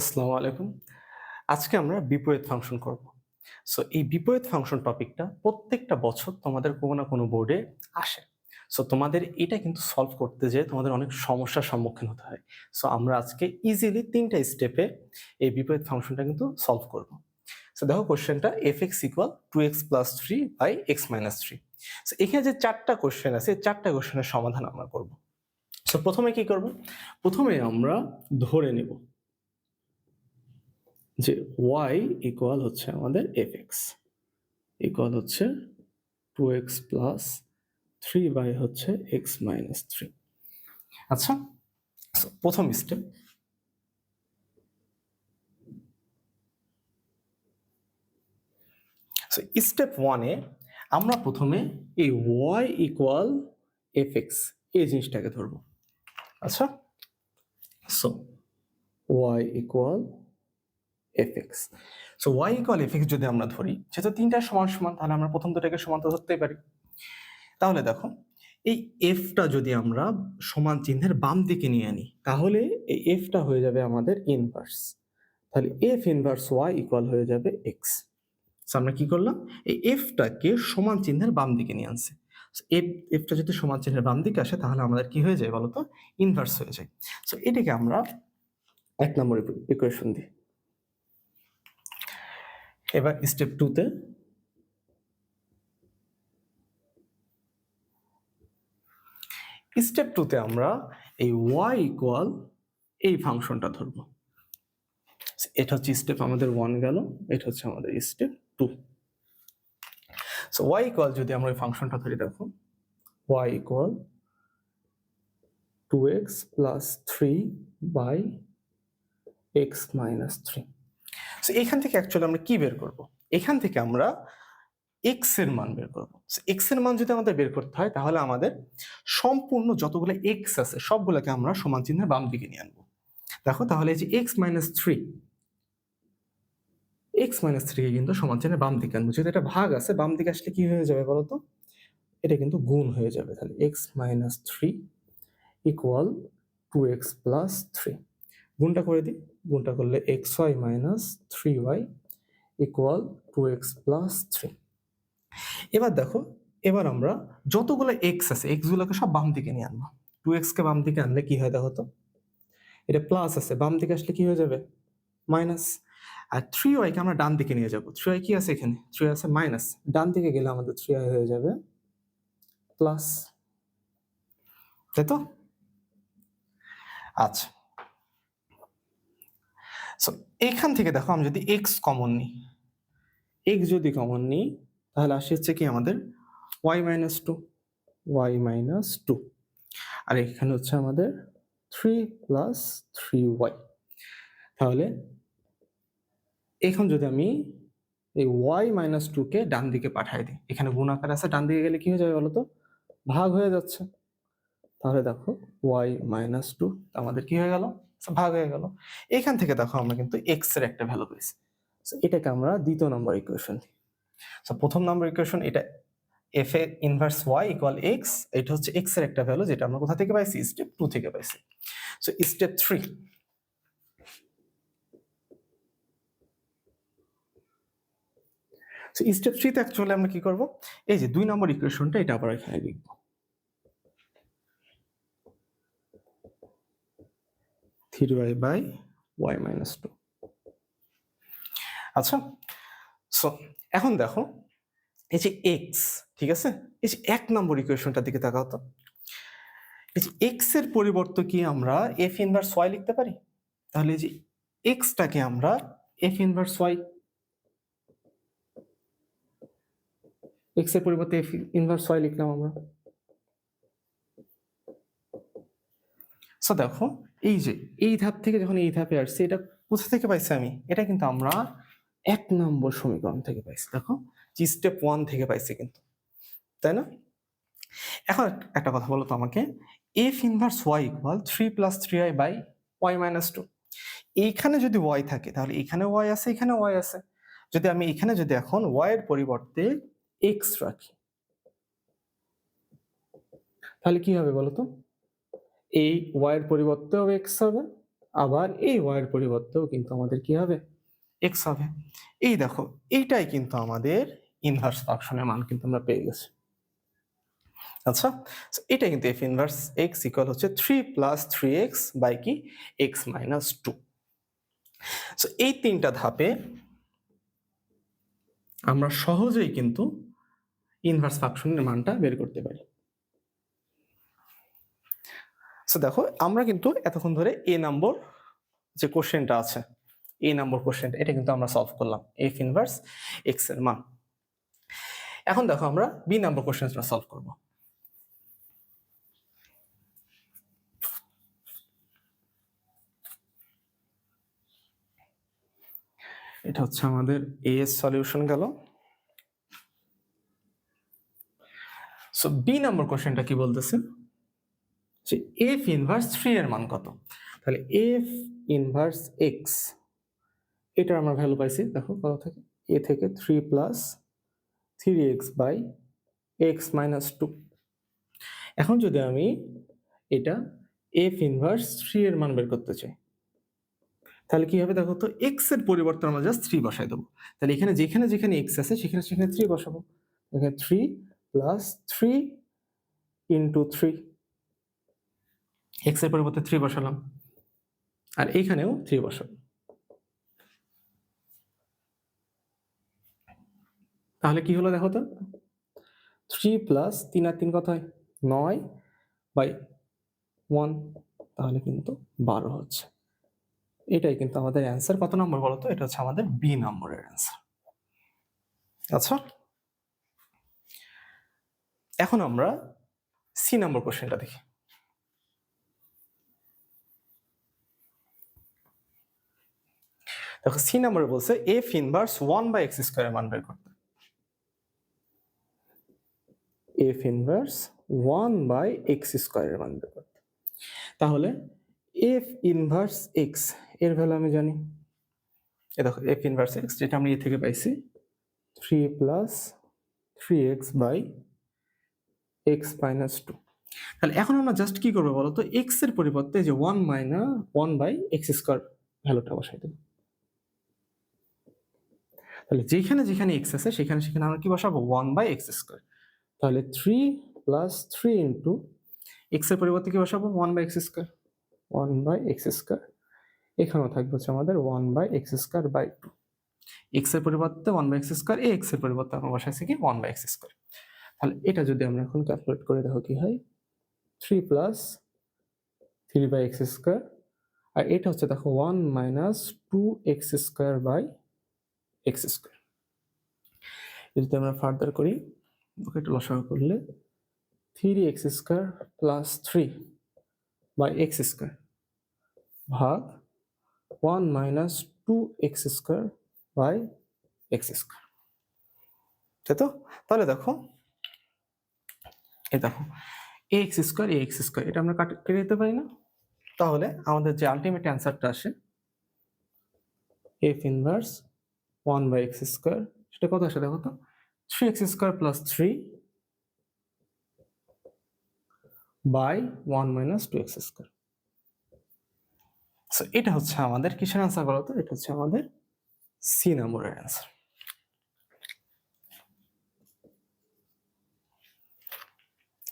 আসসালামু আলাইকুম। আজকে আমরা বিপরীত ফাংশন করব। সো এই বিপরীত ফাংশন টপিকটা প্রত্যেকটা বছর তোমাদের কোনো না কোনো বোর্ডে আসে। সো তোমাদের এটা কিন্তু সলভ করতে যেয়ে তোমাদের অনেক সমস্যার সম্মুখীন হতে হয়। সো আমরা আজকে ইজিলি তিনটা স্টেপে এই বিপরীত ফাংশনটা কিন্তু সলভ করব। সো দেখো কোশ্চেনটা f x equal to x plus three by x minus three so এখানে যে চারটা কোশ্চেন আছে, এই চারটা কোশ্চেনের সমাধান আমরা করব। সো প্রথমে কি করব? প্রথমে আমরা ধরে নেব। যে ওয়াই ইকুয়াল হচ্ছে আমাদের এফ এক্স ইকুয়াল হচ্ছে to x plus three by হচ্ছে এক্স মাইনাস থ্রি আচ্ছা প্রথম স্টেপ স্টেপ ওয়ানে আমরা প্রথমে এই ওয়াই ইকুয়াল এফ এক্স এই জিনিসটাকে ধরবো। আচ্ছা so y equal f x so y equal f x যদি আমরা ধরি, যেহেতু তিনটা সমান সমান, তাহলে আমরা প্রথম দুটাকে সমান তো ধরতেই পারি। তাহলে দেখো, এই এফটা যদি আমরা সমান চিহ্নের বাম দিকে নিয়ে আনি, তাহলে এই এফটা হয়ে যাবে আমাদের ইনভার্স তাহলে এফ ইনভার্স ওয়াই ইকুয়াল হয়ে যাবে এক্স সো আমরা কি করলাম? এই এফটাকে সমান চিহ্নের বাম দিকে নিয়ে আনছে। এফ এফটা যদি সমান চিহ্নের বাম দিকে আসে, তাহলে আমাদের কি হয়ে যায় বলতো? ইনভার্স হয়ে যায়। সো এটাকে আমরা এক নম্বর ইকুয়েশন দিই। এবার স্টেপ টুতে স্টেপ টুতে আমরা এই ওয়াই ইকুয়াল এই ফাংশনটা ধরব। এটা হচ্ছে স্টেপ আমাদের ওয়ান গেল, এটা হচ্ছে আমাদের step two so y equal যদি আমরা এই ফাংশনটা ধরি, দেখো y equal to x plus three by x minus three so এখান থেকে অ্যাকচুয়ালি আমরা কি বের করব? এখান থেকে আমরা এক্সের মান বের করব। এক্সের মান যদি আমাদের বের করতে হয়, তাহলে আমাদের সম্পূর্ণ যতগুলো এক্স আছে, সবগুলোকে আমরা সমান চিহ্নের বাম দিকে নিয়ে আনব। দেখো, তাহলে এই যে x minus three x minus থ্রিকে কিন্তু সমান চিহ্নের বাম দিকে আনব। যেহেতু এটা ভাগ আছে, বাম দিকে আসলে কি হয়ে যাবে বলতো? এটা কিন্তু গুণ হয়ে যাবে তাহলে। X minus three equal to x plus three গুণটা করে দিই। গুণটা করলে x y minus three y equal to x plus three এবার দেখো, এবার আমরা যতগুলো এক্স আছে এক্সগুলোকে সব বাম দিকে নিয়ে আনব। টু এক্সকে বাম দিকে আনলে কি হয় দেখো তো? এটা প্লাস আছে, বাম দিকে আসলে কি হয়ে যাবে? মাইনাস আর থ্রি ওয়াইকে আমরা ডান দিকে নিয়ে যাব। থ্রি ওয়াই কি আছে এখানে? থ্রি আছে মাইনাস ডান দিকে গেলে আমাদের থ্রি ওয়াই হয়ে যাবে প্লাস তাই তো? আচ্ছা। সো এখান থেকে দেখো আমি যদি এক্স কমন নিই। এক্স যদি কমন নিই, তাহলে আসে হচ্ছে কি আমাদের y minus two y minus two আর এখানে হচ্ছে আমাদের থ্রি প্লাস থ্রি ওয়াই তাহলে এখন যদি আমি এই ওয়াই মাইনাস টুকে ডান দিকে পাঠাই দিই, এখানে গুণ আকার আছে, ডান দিকে গেলে কি হয়ে যাবে বলো তো? ভাগ হয়ে যাচ্ছে। তাহলে দেখো ওয়াই মাইনাস টু আমাদের কি হয়ে গেল? ভাগ হয়ে গেল। এখান থেকে দেখো আমরা কিন্তু এক্সের একটা ভ্যালু পেয়েছি। So, এটাকে আমরা দ্বিতীয় নম্বর ইকুয়েশন সো প্রথম নম্বর ইকুয়েশন এটা f a inverse y equal x এটা হচ্ছে এক্সের একটা ভ্যালু যেটা আমরা কোথা থেকে পাইছি? স্টেপ টু থেকে পাইছি। So step three so step থ্রিতে অ্যাকচুয়ালি আমরা কি করব? এই যে দুই নম্বর ইকুয়েশনটা এটা আবার এখানে লিখব। Three y by y minus two আচ্ছা সো এখন দেখো, এই যে এক্স ঠিক আছে? এই যে এক নম্বর ইকুয়েশনটার দিকে তাকাও তো। এই যে এক্সের পরিবর্তে কি আমরা এফ ইনভার্স ওয়াই লিখতে পারি? তাহলে এই যে এক্সটাকে আমরা এফ ইনভার্স ওয়াই এক্সের পরিবর্তে এফ ইনভার্স ওয়াই লিখলাম আমরা। সো দেখো এই যে, এই ধাপ থেকে যখন এই ধাপে আসছে, এটা কোথা থেকে পাইছি আমি? এটা কিন্তু আমরা এক নম্বর সমীকরণ থেকে পাইছি, দেখো। জি স্টেপ ওয়ান থেকে পাইছি কিন্তু, তাই না? এখন একটা কথা বলো তো আমাকে। F inverse y equal three plus three I by y minus two এইখানে যদি ওয়াই থাকে, তাহলে এখানে ওয়াই আছে, এখানে ওয়াই আছে। যদি আমি এখানে যদি এখন ওয়াই এর পরিবর্তে এক্স রাখি, তাহলে কি হবে বলো তো? এই ওয়াইয়ের পরিবর্তেও এক্স হবে, আবার এই ওয়াইয়ের পরিবর্তেও কিন্তু আমাদের কি হবে? এক্স হবে। এই দেখো, এইটাই কিন্তু আমাদের ইনভার্স ফাংশনের মান কিন্তু আমরা পেয়ে গেছি। আচ্ছা এটা কিন্তু এফ ইনভার্স এক্স ইকুয়াল হচ্ছে three plus three x by কি? এক্স মাইনাস টু সো এই তিনটা ধাপে আমরা সহজেই কিন্তু ইনভার্স ফাংশনের মানটা বের করতে পারি। সো দেখো, আমরা কিন্তু এতক্ষণ ধরে এ নম্বর যে কোশ্চেনটা আছে এ নম্বর কোশ্চেনটা এটা কিন্তু আমরা সলভ করলাম। এফ ইনভার্স এক্সের মান। এখন দেখো, আমরা বি নম্বর কোশ্চেনটা সলভ করব। এটা হচ্ছে আমাদের এ এর সলিউশন গেল। সো বি নম্বর কোশ্চেনটা কি বলতেছে? যে এফ ইনভার্স থ্রি এর মান কত? তাহলে এফ ইনভার্স এক্স এটার আমরা ভ্যালু পাইছি, দেখো কত থেকে? এ থেকে three plus three x by x minus two এখন যদি আমি এটা এফ ইনভার্স থ্রি এর মান বের করতে চাই, তাহলে কি হবে দেখো তো? এক্সের পরিবর্তে আমরা জাস্ট থ্রি বসাই দেবো। তাহলে এখানে যেখানে যেখানে এক্স আছে, সেখানে সেখানে থ্রি বসাবো। এখানে three plus three into three এক্সের পরিবর্তে থ্রি বসালাম। আর এইখানেও থ্রি বসাবো। তাহলে কি হলো দেখো তো? থ্রি প্লাস তিন আর তিন কত হয়? নয় বাই ওয়ান তাহলে কিন্তু বারো হচ্ছে। এটাই কিন্তু আমাদের অ্যান্সার কত নম্বর বলো তো? এটা হচ্ছে আমাদের বি নম্বরের অ্যান্সার আচ্ছা? এখন আমরা সি নম্বর কোশ্চেনটা দেখি। দেখো সি নম্বরে বলছে f inverse one by x স্কোয়ারের মান বের করতে। F inverse one by x স্কোয়ারের মান বের করতে। তাহলে এফ ইনভার্স এক্সের ভ্যালু আমি জানি। এ দেখো এফ ইনভার্স এক্স যেটা আমি এ থেকে পাইছি three plus three x by x minus two তাহলে এখন আমরা জাস্ট কি করব বলো তো? এক্সের পরিবর্তে যে one Maina one by x square ভ্যালুটা বসাই দেবো। তাহলে যেখানে যেখানে এক্স আছে, সেখানে সেখানে আমরা কি বসাবো? ওয়ান বাই এক্স স্কোয়ার তাহলে থ্রি প্লাস থ্রি ইন্টু এক্সের পরিবর্তে কি বসাবো? One by x square one by x square এখানেও থাকবে হচ্ছে আমাদের one by x square by two এক্সের পরিবর্তে one by x square A এক্সের পরিবর্তে আমরা বসাইছি কি? ওয়ান বাই এক্স স্কোয়ার তাহলে এটা যদি আমরা এখন ক্যালকুলেট করে দেখো কি হয়? Three plus three by x square আর এটা হচ্ছে দেখো one minus two x square by x square. যদি আমরা ফার্দার করি ওকে একটু লসাগু করলে three x square plus three by x square ভাগ one minus two x square by x square. তাই তো? তাহলে দেখো, এই দেখো A x square A x square, এটা আমরা কাট- দিতে পারি না? তাহলে আমাদের যে আলটিমেট অ্যান্সারটা আসে f inverse one by x square, সেটা কত আসে দেখো তো? Three x square plus three by one minus two x square. So এটা হচ্ছে আমাদের কিসের অ্যান্সার বলো তো? এটা হচ্ছে আমাদের সি নম্বরের অ্যান্সার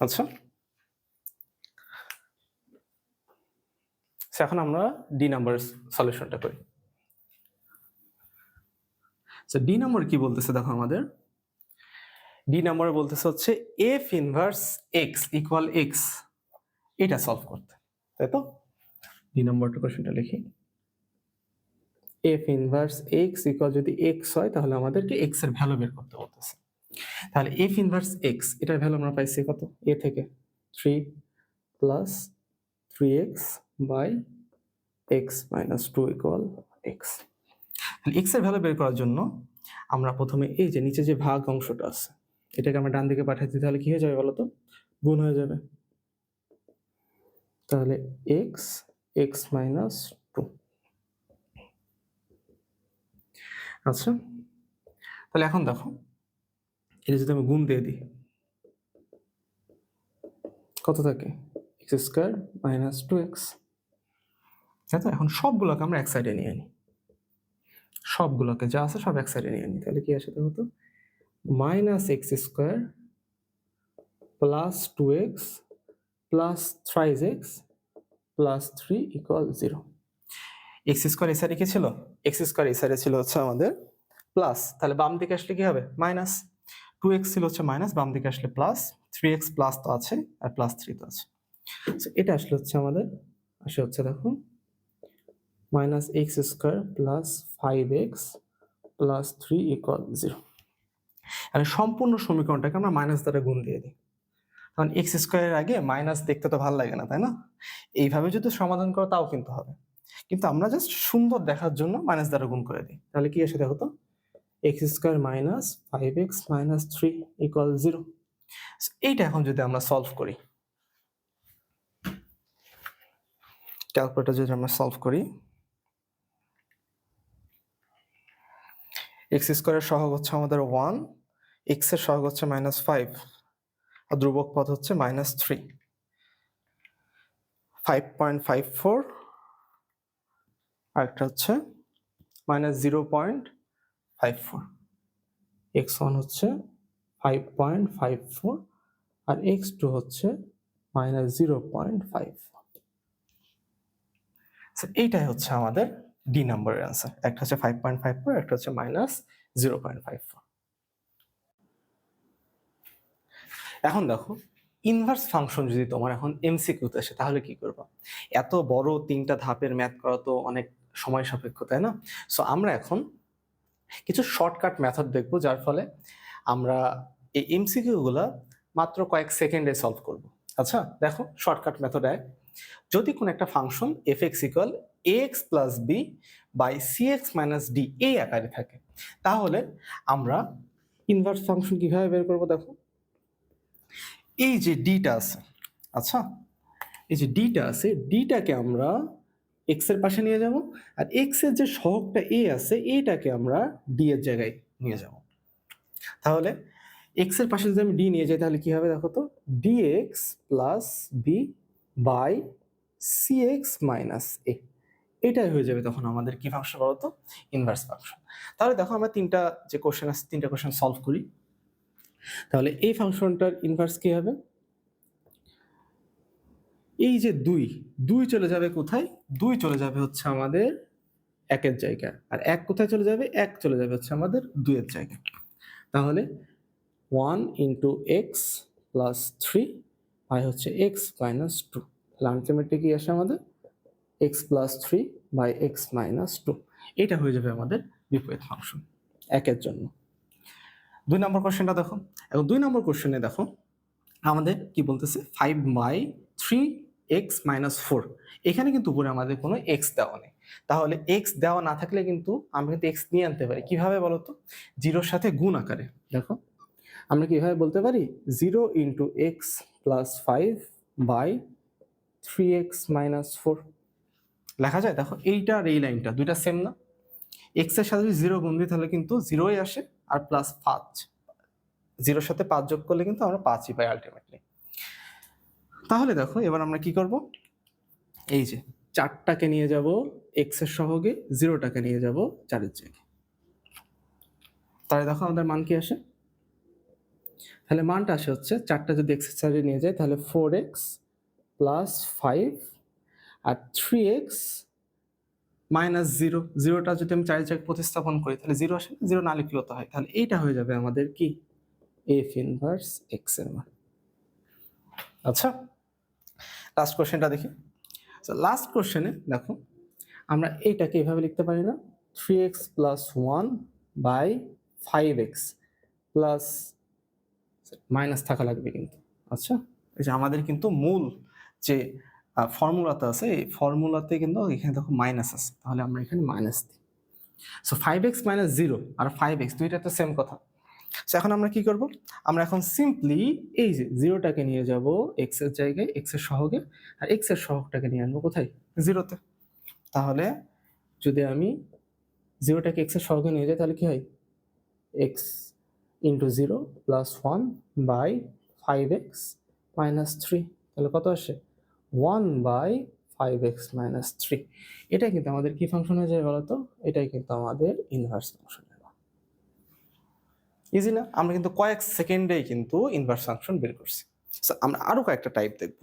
আচ্ছা। এখন আমরা ডি নাম্বারের সলিউশনটা করি। সো ডি নম্বর কি বলতেছে দেখো আমাদের? ডি নম্বরে বলতেছে হচ্ছে f inverse x equal x এটা সলভ করতে, তাই তো? ডি নম্বরটা কোশ্চেনটা লিখি। এফ ইনভার্স এক্স ইকুয়াল যদি এক্স হয়, তাহলে আমাদেরকে এক্সের ভ্যালু বের করতে বলতেছে। তাহলে এফ ইনভার্স এক্স এটার ভ্যালু আমরা পাইছি কত? এ থেকে three plus three x by x minus two equal x এক্সের ভ্যালু বের করার জন্য আমরা প্রথমে এই যে নিচে যে ভাগ অংশটা আছে, এটাকে আমরা ডান দিকে পাঠাই দিই, তাহলে কি হয়ে যাবে বলো তো গুণ হয়ে যাবে। তাহলে এক্স এক্স মাইনাস টু আচ্ছা তাহলে এখন দেখো, এটা যদি আমি গুণ দিয়ে দিই, কত থাকে? X square minus two x এখন সবগুলোকে আমরা এক সাইডে নিয়ে নিই। সবগুলোকে যা আছে সব এক সাইডে নিয়ে নিই তাহলে কি আসে দেখো তো? Minus x square plus two x plus thrice x plus three equal zero x square সাইডে কি ছিল? এক্স স্কোয়ার সাইডে ছিল হচ্ছে আমাদের প্লাস তাহলে বাম দিকে আসলে কি হবে? মাইনাস টু এক্স ছিল হচ্ছে মাইনাস বাম দিকে আসলে প্লাস থ্রি এক্স প্লাস তো আছে আর প্লাস থ্রি তো আছে। এটা আসলে হচ্ছে আমাদের, আসে হচ্ছে দেখো minus x square plus five x plus three equal zero আর সম্পূর্ণ সমীকরণটাকে আমরা মাইনাস দ্বারা গুণ দিয়ে দিই। কারণ এক্স স্কোয়ারের আগে মাইনাস দেখতে তো ভালো লাগে না, তাই না? এইভাবে যদি সমাধান করো, তাও কিন্তু হবে। কিন্তু আমরা জাস্ট সুন্দর দেখার জন্য মাইনাস দ্বারা গুণ করে দিই। তাহলে কি আসে দেখো তো? X square minus five x minus three equal zero এইটা এখন যদি আমরা সলভ করি। ক্যালকুলেটর যদি আমরা সলভ করি এক্স স্কোয়ারের সহগ হচ্ছে আমাদের ওয়ান এক্সের সহগ হচ্ছে মাইনাস ফাইভ আর ধ্রুবক পদ হচ্ছে minus three five point five four আরেকটা হচ্ছে minus zero point five four x one হচ্ছে ফাইভ পয়েন্ট ফাইভ ফোর আর এক্স টু হচ্ছে মাইনাস জিরো পয়েন্ট ফাইভ এইটাই হচ্ছে আমাদের ডি নাম্বারের অ্যান্সার একটা হচ্ছে ফাইভ পয়েন্ট ফাইভ ফোর একটা হচ্ছে minus zero point five four এখন দেখো ইনভার্স ফাংশন যদি তোমার এখন এমসিকিউতে আসে, তাহলে কি করব? এত বড় তিনটা ধাপের ম্যাথ করা তো অনেক সময় সাপেক্ষ, তাই না? সো আমরা এখন কিছু শর্টকাট মেথড দেখব, যার ফলে আমরা এই এমসিকিউগুলা মাত্র কয়েক সেকেন্ডে সলভ করব। আচ্ছা দেখো শর্টকাট মেথড এক যদি কোনো একটা function f x equal a x plus b by c x minus d এই আকারে থাকে, তাহলে আমরা ইনভার্স ফাংশন কীভাবে বের করব দেখো? এই যে ডিটা আছে আচ্ছা? এই যে ডিটা আছে ডিটাকে আমরা এক্সের পাশে নিয়ে যাব, আর এক্সের যে সহগটা এ আছে, এটাকে আমরা ডি এর জায়গায় নিয়ে যাব। তাহলে এক্সের পাশে যদি আমি ডি নিয়ে যাই, তাহলে কি হবে দেখো তো? D x plus b by c x minus a এটাই হয়ে যাবে তখন আমাদের কি ফাংশন বলতো? ইনভার্স ফাংশন তাহলে দেখো আমরা তিনটা যে কোশ্চেন আছে, তিনটা কোশ্চেন সলভ করি। তাহলে এই ফাংশনটার ইনভার্স কি হবে? এই যে দুই দুই চলে যাবে কোথায়? দুই চলে যাবে হচ্ছে আমাদের একের জায়গা। আর এক কোথায় চলে যাবে? এক চলে যাবে হচ্ছে আমাদের দুইয়ের জায়গা। তাহলে one into x plus three by হচ্ছে এক্স মাইনাস টু তাহলে আলটিমেটলি কি আসে আমাদের? X plus three by x minus two এটা হয়ে যাবে আমাদের বিপরীত ফাংশন একের জন্য। দুই নম্বর কোশ্চেনটা দেখো। এবং দুই নম্বর কোশ্চেনে দেখো, আমাদের কি বলতেছে? Five by three x minus four এখানে কিন্তু উপরে আমাদের কোনো এক্স দেওয়া নেই। তাহলে এক্স দেওয়া না থাকলে কিন্তু আমরা কিন্তু এক্স নিয়ে আনতে পারি। কীভাবে বলো তো জিরোর সাথে গুণ আকারে। দেখো, আমরা কীভাবে বলতে পারি? Zero into x plus five by three x minus four লেখা যায়? দেখো এইটা আর এই লাইনটা, দুইটা সেম না। এক্সের সাথে যদি জিরো গুণ দিই, তাহলে কিন্তু জিরোই আসে, আর প্লাস পাঁচ। জিরোর সাথে পাঁচ যোগ করলে কিন্তু আমরা পাঁচই পাই আলটিমেটলি তাহলে দেখো, এবার আমরা কি করব? এই যে, চারটাকে নিয়ে যাব এক্সের সহগে জিরোটাকে নিয়ে যাব চারের জায়গায়। তাহলে দেখো, আমাদের মান কি আসে? তাহলে মানটা আসে হচ্ছে চারটা যদি এক্সের সাইডে নিয়ে যায় তাহলে ফোর এক্স প্লাস ফাইভ আর থ্রি এক্স মাইনাস জিরো জিরোটা যদি আমি চারি জায়গায় প্রতিস্থাপন করি, তাহলে জিরো আসে জিরো না লিখলেও তো হয়। তাহলে এইটা হয়ে যাবে আমাদের কি? এফ ইনভার্স এক্সের মান। আচ্ছা লাস্ট কোশ্চেনটা দেখি। লাস্ট কোশ্চেনে দেখো, আমরা এইটাকে এইভাবে লিখতে পারি না। Three x plus one by five x plus minus থাকা লাগবে কিন্তু। আচ্ছা? এই যে আমাদের কিন্তু মূল যে ফর্মুলাতে আছে, এই ফর্মুলাতে কিন্তু এখানে দেখো মাইনাস আছে। তাহলে আমরা এখানে মাইনাস দিই। So five x minus zero আর ফাইভ এক্স দুইটা তো সেম কথা। সো এখন আমরা কি করব? আমরা এখন সিম্পলি এই যে জিরোটাকে নিয়ে যাব এক্সের জায়গায় এক্সের সহগে, আর এক্সের সহগটাকে নিয়ে আনব কোথায়? জিরোতে তাহলে যদি আমি জিরোটাকে এক্সের সহগে নিয়ে যাই, তাহলে কি হয়? X into zero plus one by five x minus three তাহলে কত আসে? One by five x minus three এটাই কিন্তু আমাদের কি ফাংশন হয়ে যায় বলতো? এটাই কিন্তু আমাদের ইনভার্স ফাংশন ইজি না? আমরা কিন্তু কয়েক সেকেন্ডেই কিন্তু ইনভার্স ফাংশন বের করছি। So, আমরা আরও কয়েকটা টাইপ দেখব।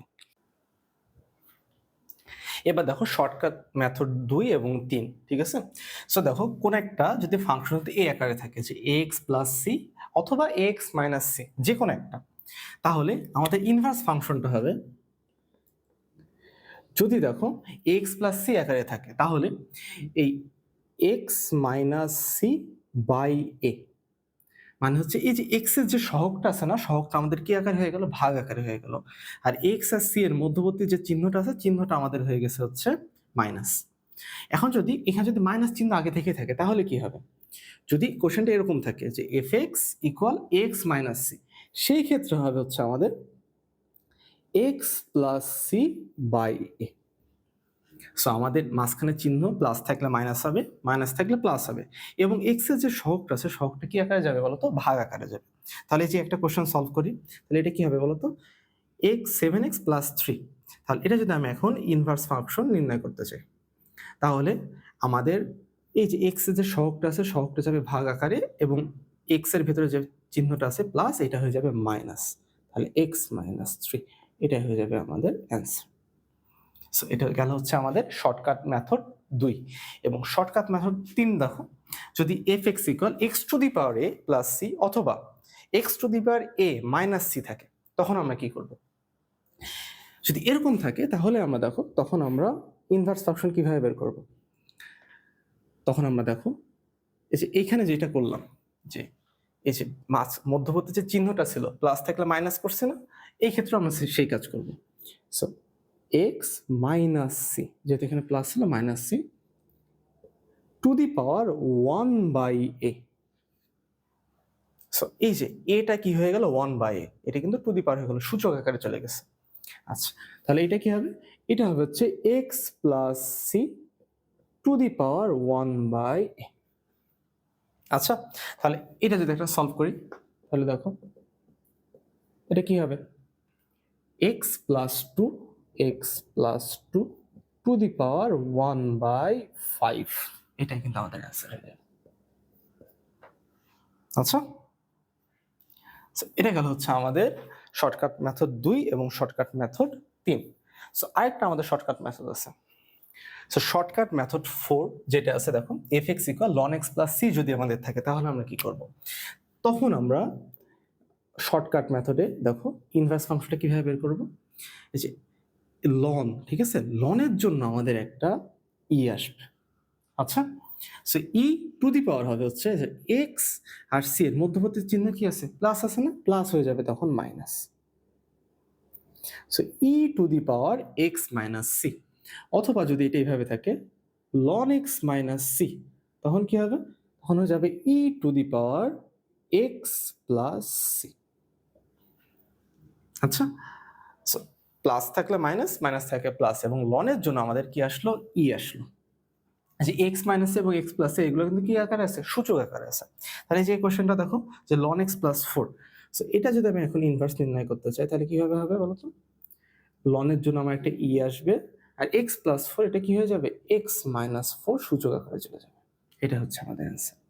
এবার দেখো শর্টকাট মেথড দুই এবং তিন ঠিক আছে? সো দেখো কোন একটা যদি ফাংশন এ আকারে থাকে যে এক্স প্লাস সি অথবা এক্স মাইনাস সি যে কোনো একটা। তাহলে আমাদের ইনভার্স ফাংশনটা হবে। যদি দেখো এক্স প্লাস সি আকারে থাকে, তাহলে এই x minus c by a মানে হচ্ছে এই যে এক্সের যে সহগটা আছে না, সহগটা আমাদের কি আকারে হয়ে গেল? ভাগ আকারে হয়ে গেল। আর এক্স আর সি এর মধ্যবর্তী যে চিহ্নটা আছে, চিহ্নটা আমাদের হয়ে গেছে হচ্ছে মাইনাস এখন যদি, এখানে যদি মাইনাস চিহ্ন আগে থেকে থাকে, তাহলে কি হবে? যদি কোশ্চেনটা এরকম থাকে যে f x equal x minus c সেই ক্ষেত্রে হবে হচ্ছে আমাদের x plus c by a so আমাদের মাঝখানে চিহ্ন প্লাস থাকলে মাইনাস হবে মাইনাস থাকলে প্লাস হবে। এবং এক্সের যে সহগটা আছে, সহগটা কি আকারে যাবে বলতো? ভাগ আকারে যাবে। তাহলে যে একটা কোশ্চেন সলভ করি, তাহলে এটা কি হবে বলতো? X seven x plus three তাহলে এটা যদি আমি এখন ইনভার্স ফাংশন নির্ণয় করতে চাই, তাহলে আমাদের এই যে এক্স যে সহগটা আছে, সহগটা যাবে ভাগ আকারে এবং এক্সের ভেতরে যে চিহ্নটা আছে প্লাস এটা হয়ে যাবে মাইনাস তাহলে এক্স মাইনাস থ্রি এটা হয়ে যাবে আমাদের অ্যান্সার সো এটা গেল হচ্ছে আমাদের শর্টকাট মেথড দুই। এবং শর্টকাট মেথড তিন দেখো, যদি f x equal x to the power a plus c অথবা x to the power a minus c থাকে, তখন আমরা কি করব? যদি এরকম থাকে, তাহলে আমরা দেখো, তখন আমরা ইনভার্স ফাংশন কীভাবে বের করব? তখন আমরা দেখো, এই যে এইখানে যেটা করলাম, যে এই যে মাছ, মধ্যবর্তী যে চিহ্নটা ছিল প্লাস থাকলে মাইনাস করছে না, এই ক্ষেত্রে আমরা সেই কাজ করব। সো এক্স মাইনাস সি যেহেতু এখানে প্লাস ছিল minus c to the power one by a so এই যে এটা কি হয়ে গেল? ওয়ান বাই এ এটা কিন্তু টু দি পাওয়ার হয়ে গেল, সূচক আকারে চলে গেছে। আচ্ছা তাহলে এটা কি হবে? এটা হবে হচ্ছে x plus c to the power one by a. আচ্ছা তাহলে এটা যদি একটা সলভ করি, তাহলে দেখো, এটা কি হবে? X plus two x plus two to the power one by five. এটাই কিন্তু আমাদের হয়ে আচ্ছা এটা গেল হচ্ছে আমাদের শর্টকাট মেথড দুই এবং শর্টকাট মেথড তিন। সো আরেকটা আমাদের শর্টকাট মেথড আছে। সো শর্টকাট মেথড ফোর যেটা আছে দেখো f x equal ln x plus c যদি আমাদের থাকে, তাহলে আমরা কি করব? তখন আমরা শর্টকাট মেথডে দেখো ইনভার্স ফাংশনটা কীভাবে বের করব? এই যে লন ঠিক আছে? লনের জন্য আমাদের একটা ই আসবে। আচ্ছা? সো ই টু দি পাওয়ার হবে হচ্ছে এক্স আর সি এর মধ্যবর্তী চিহ্ন কি আছে? প্লাস আছে না? প্লাস হয়ে যাবে তখন minus so e to the power x minus c অথবা যদি এটা এইভাবে থাকে লন এক্স মাইনাস সি তখন কি হবে? তখন হয়ে যাবে e to the power x plus c আচ্ছা? প্লাস থাকলে মাইনাস মাইনাস থাকলে প্লাস এবং লনের জন্য আমাদের কি আসলো? ই আসলো। যে এক্স মাইনাস এবং এক্স প্লাস এগুলো কিন্তু কি আকারে আছে? সূচক আকারে আছে। তাহলে যে কোশ্চেনটা দেখো, যে ln x plus four so এটা যদি আমি এখন ইনভার্স নির্ণয় করতে চাই, তাহলে কীভাবে হবে বলো তো? লনের জন্য আমার একটা ই আসবে আর এক্স প্লাস ফোর এটা কি হয়ে যাবে? এক্স মাইনাস ফোর সূচক আকারে চলে যাবে। এটা হচ্ছে আমাদের অ্যান্সার